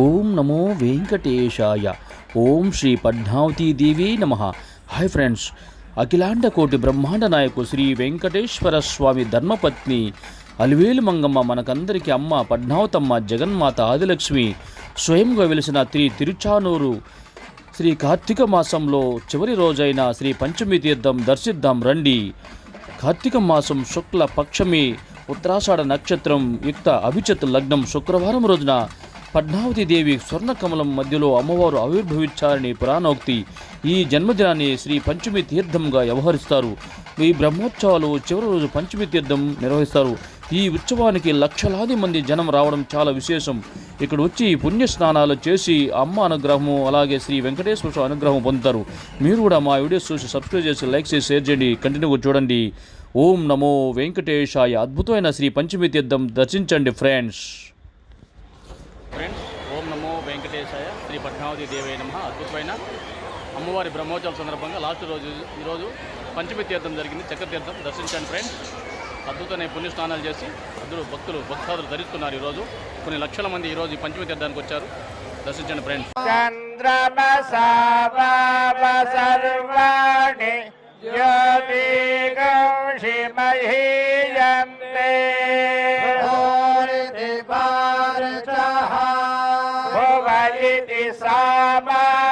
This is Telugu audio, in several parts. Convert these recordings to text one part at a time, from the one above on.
ఓం నమో వెంకటేశాయ. ఓం శ్రీ పద్మావతీదేవి నమ. హాయ్ ఫ్రెండ్స్ అఖిలాండ కోటి బ్రహ్మాండ నాయకు శ్రీ వెంకటేశ్వర స్వామి ధర్మపత్ని అలివేలు మంగమ్మ మనకందరికీ అమ్మ పద్మావతమ్మ జగన్మాత ఆదిలక్ష్మి స్వయంగా వెలిసిన శ్రీ తిరుచానూరు శ్రీ కార్తీక మాసంలో చివరి రోజైన శ్రీ పంచమి తీర్థం దర్శిద్దాం రండి. కార్తీక మాసం శుక్ల పక్షమి ఉత్తరాషాఢ నక్షత్రం యుక్త అభిచిత్ లగ్నం శుక్రవారం రోజున పద్మావతి దేవి స్వర్ణకమలం మధ్యలో అమ్మవారు ఆవిర్భవించారని పురాణోక్తి. ఈ జన్మదినాన్ని శ్రీ పంచమి తీర్థంగా వ్యవహరిస్తారు. ఈ బ్రహ్మోత్సవాలు చివరి రోజు పంచమి తీర్థం నిర్వహిస్తారు. ఈ ఉత్సవానికి లక్షలాది మంది జనం రావడం చాలా విశేషం. ఇక్కడ వచ్చి పుణ్య స్నానాలు చేసి అమ్మ అనుగ్రహము అలాగే శ్రీ వెంకటేశ్వర స్వామి అనుగ్రహం పొందుతారు. మీరు కూడా మా వీడియోస్ చూసి సబ్స్క్రైబ్ చేసి లైక్ చేసి షేర్ చేయండి. కంటిన్యూగా చూడండి. ఓం నమో వెంకటేశాయ. అద్భుతమైన శ్రీ పంచమి తీర్థం దర్శించండి ఫ్రెండ్స్. ఫ్రెండ్స్ ఓం నమో వెంకటేశాయ శ్రీ పద్మావతి దేవయ నమ. అద్భుతమైన అమ్మవారి బ్రహ్మోత్సవం సందర్భంగా లాస్ట్ రోజు ఈరోజు పంచమి తీర్థం జరిగింది చక్రతీర్థం దర్శించండి ఫ్రెండ్స్. అద్భుతమైన పుణ్యస్నానాలు చేసి అందరూ భక్తులు భక్తాదులు ధరిస్తున్నారు ఈరోజు కొన్ని లక్షల మంది ఈరోజు పంచమి తీర్థానికి వచ్చారు. దర్శించండి ఫ్రెండ్స్. sama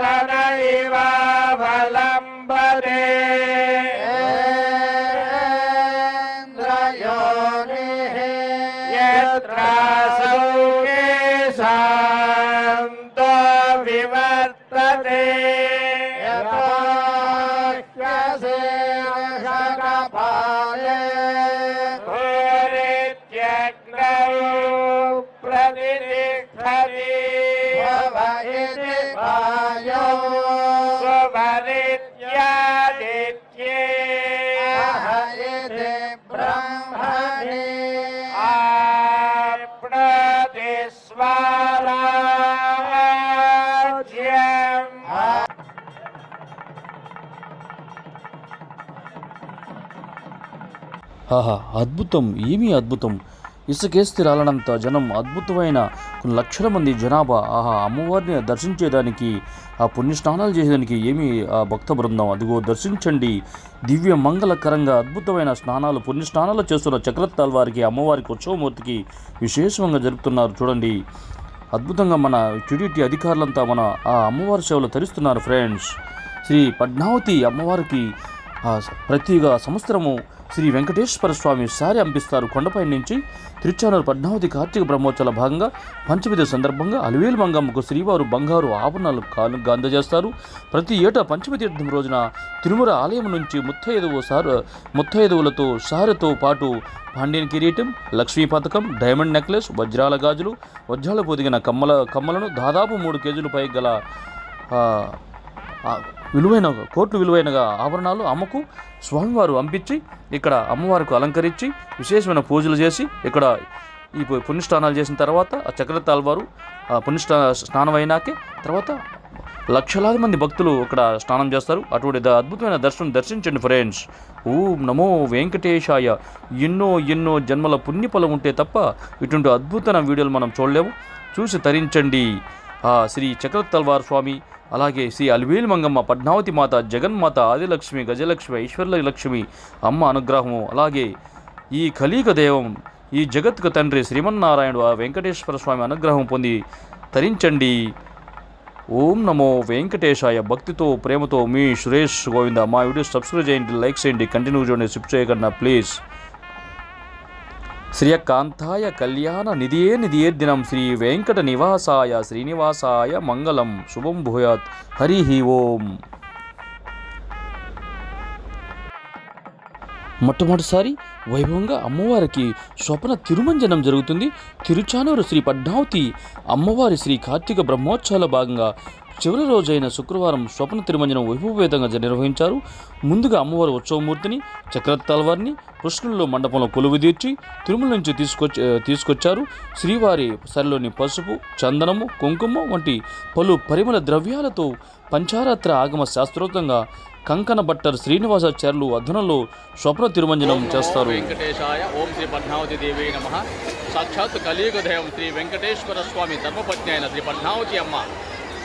स्तनैवावलम्बते ఆహా అద్భుతం ఏమీ అద్భుతం? ఇసుకేస్తే రాలనంత జనం అద్భుతమైన కొన్ని లక్షల మంది జనాభా. ఆహా అమ్మవారిని దర్శించేదానికి ఆ పుణ్య స్నానాలు చేసేదానికి ఏమి ఆ భక్త బృందం అదిగో దర్శించండి. దివ్య మంగళకరంగా అద్భుతమైన స్నానాలు పుణ్య స్నానాలు చేస్తున్న చక్రతాల్ వారికి అమ్మవారికి ఉత్సవమూర్తికి విశేషంగా జరుపుతున్నారు. చూడండి. అద్భుతంగా మన టీడీటీ అధికారులంతా మన ఆ అమ్మవారి సేవలు తరిస్తున్నారు ఫ్రెండ్స్. శ్రీ పద్మావతి అమ్మవారికి ప్రతి ప్రతిగా సంవత్సరము శ్రీ వెంకటేశ్వర స్వామి సారి అంపిస్తారు కొండపై నుంచి తిరుచానూరు పద్మావతి కార్తీక బ్రహ్మోత్సవాల భాగంగా పంచమిది సందర్భంగా అలివేలు మంగమ్మకు శ్రీవారు బంగారు ఆభరణాలు కాను అందజేస్తారు. ప్రతి ఏటా పంచమి తీర్థం రోజున తిరుమల ఆలయం నుంచి ముత్తైదువు సారు ముత్తైదువులతో సారతో పాటు పాండ్యన్ కిరీటం లక్ష్మీ పథకం డైమండ్ నెక్లెస్ వజ్రాల గాజులు వజ్రాల పొదిగిన కమ్మల కమ్మలను దాదాపు మూడు కేజీల పై గల విలువైన కోట్లు విలువైనగా ఆభరణాలు అమ్మకు స్వామివారు అంపించి ఇక్కడ అమ్మవారికి అలంకరించి విశేషమైన పూజలు చేసి ఇక్కడ ఈ పుణ్యస్నానాలు చేసిన తర్వాత ఆ చక్రతాల్ వారు ఆ పుణ్యస్నా స్నానం అయినాకే తర్వాత లక్షలాది మంది భక్తులు ఇక్కడ స్నానం చేస్తారు. అటువంటి అద్భుతమైన దర్శనం దర్శించండి ఫ్రెండ్స్ ఓం నమో వెంకటేశాయ. ఎన్నో ఎన్నో జన్మల పుణ్యఫలం ఉంటే తప్ప ఇటువంటి అద్భుతమైన వీడియోలు మనం చూడలేము. చూసి తరించండి. ఆ శ్రీ చక్రతల్వార్ స్వామి అలాగే శ్రీ అల్వేల్ మంగమ్మ పద్మావతి మాత జగన్మాత ఆదిలక్ష్మి గజలక్ష్మి ఐశ్వర్యలక్ష్మి అమ్మ అనుగ్రహము అలాగే ఈ కలీక దైవం ఈ జగత్కు తండ్రి శ్రీమన్నారాయణుడు ఆ వెంకటేశ్వర స్వామి అనుగ్రహం పొంది తరించండి. ఓం నమో వెంకటేశాయ భక్తితో ప్రేమతో మీ సురేష్ గోవింద. మా వీడియో సబ్స్క్రైబ్ చేయండి లైక్ చేయండి కంటిన్యూ చూడండి షిఫ్ట్ చేయకుండా ప్లీజ్. శ్రీయకాంతాయ కళ్యాణ నిధియే నిధియే దినం శ్రీ వెంకట నివాసాయ శ్రీనివాసాయ మంగళం శుభం భూయాత్ హరి ఓం మొట్టమొదటిసారి వైభవంగా అమ్మవారికి స్వప్న తిరుమంజనం జరుగుతుంది. తిరుచానూరు శ్రీ పద్మావతి అమ్మవారి శ్రీ కార్తీక బ్రహ్మోత్సవాల భాగంగా చివరి రోజైన శుక్రవారం స్వప్న తిరుమంజనం వైభవపేతంగా నిర్వహించారు. ముందుగా అమ్మవారి ఉత్సవమూర్తిని చక్రతల్వారిని కృష్ణుల్లో మండపంలో కొలువు తీర్చి తిరుమల నుంచి తీసుకొచ్చి తీసుకొచ్చారు. శ్రీవారి సరిలోని పసుపు చందనము కుంకుమ వంటి పలు పరిమళ ద్రవ్యాలతో పంచారాత్ర ఆగమ శాస్త్రోక్తంగా కంకణ భట్టర్ శ్రీనివాసాచార్యులు అధునలో స్వప్న తిరుమంజనం చేస్తారు. వెంకటేశాయ ఓం శ్రీ పద్మావతి దేవి నమ. సాక్షాత్ కలియుగ దైవం శ్రీ వెంకటేశ్వర స్వామి ధర్మపత్ని అయిన శ్రీ పద్మావతి అమ్మ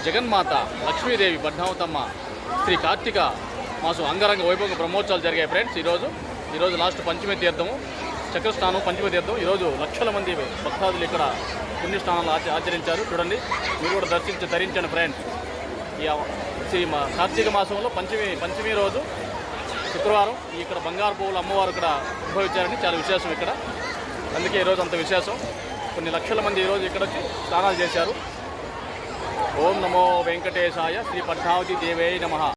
జగన్మాత లక్ష్మీదేవి పద్మావతమ్మ శ్రీ కార్తీక మాసం అంగరంగ వైభవంగా బ్రహ్మోత్సవాలు జరిగాయి ఫ్రెండ్స్. ఈరోజు ఈరోజు లాస్ట్ పంచమి తీర్థము చక్రస్నానం పంచమి తీర్థం. ఈరోజు లక్షల మంది భక్తాదులు ఇక్కడ పుణ్యస్నానాలు ఆచ ఆచరించారు. చూడండి మీరు కూడా దర్శించి ధరించండి ఫ్రెండ్స్. ఈ కార్తీక మాసంలో పంచమి పంచమి రోజు శుక్రవారం ఇక్కడ బంగారు పువ్వులు అమ్మవారు ఇక్కడ ఉద్భవించారని చాలా విశేషం ఇక్కడ. అందుకే ఈరోజు అంత విశేషం. కొన్ని లక్షల మంది ఈరోజు ఇక్కడ వచ్చి స్నానాలు చేశారు. ఓం నమో వెంకటేశాయ శ్రీ పద్మావతి దేవే నమ.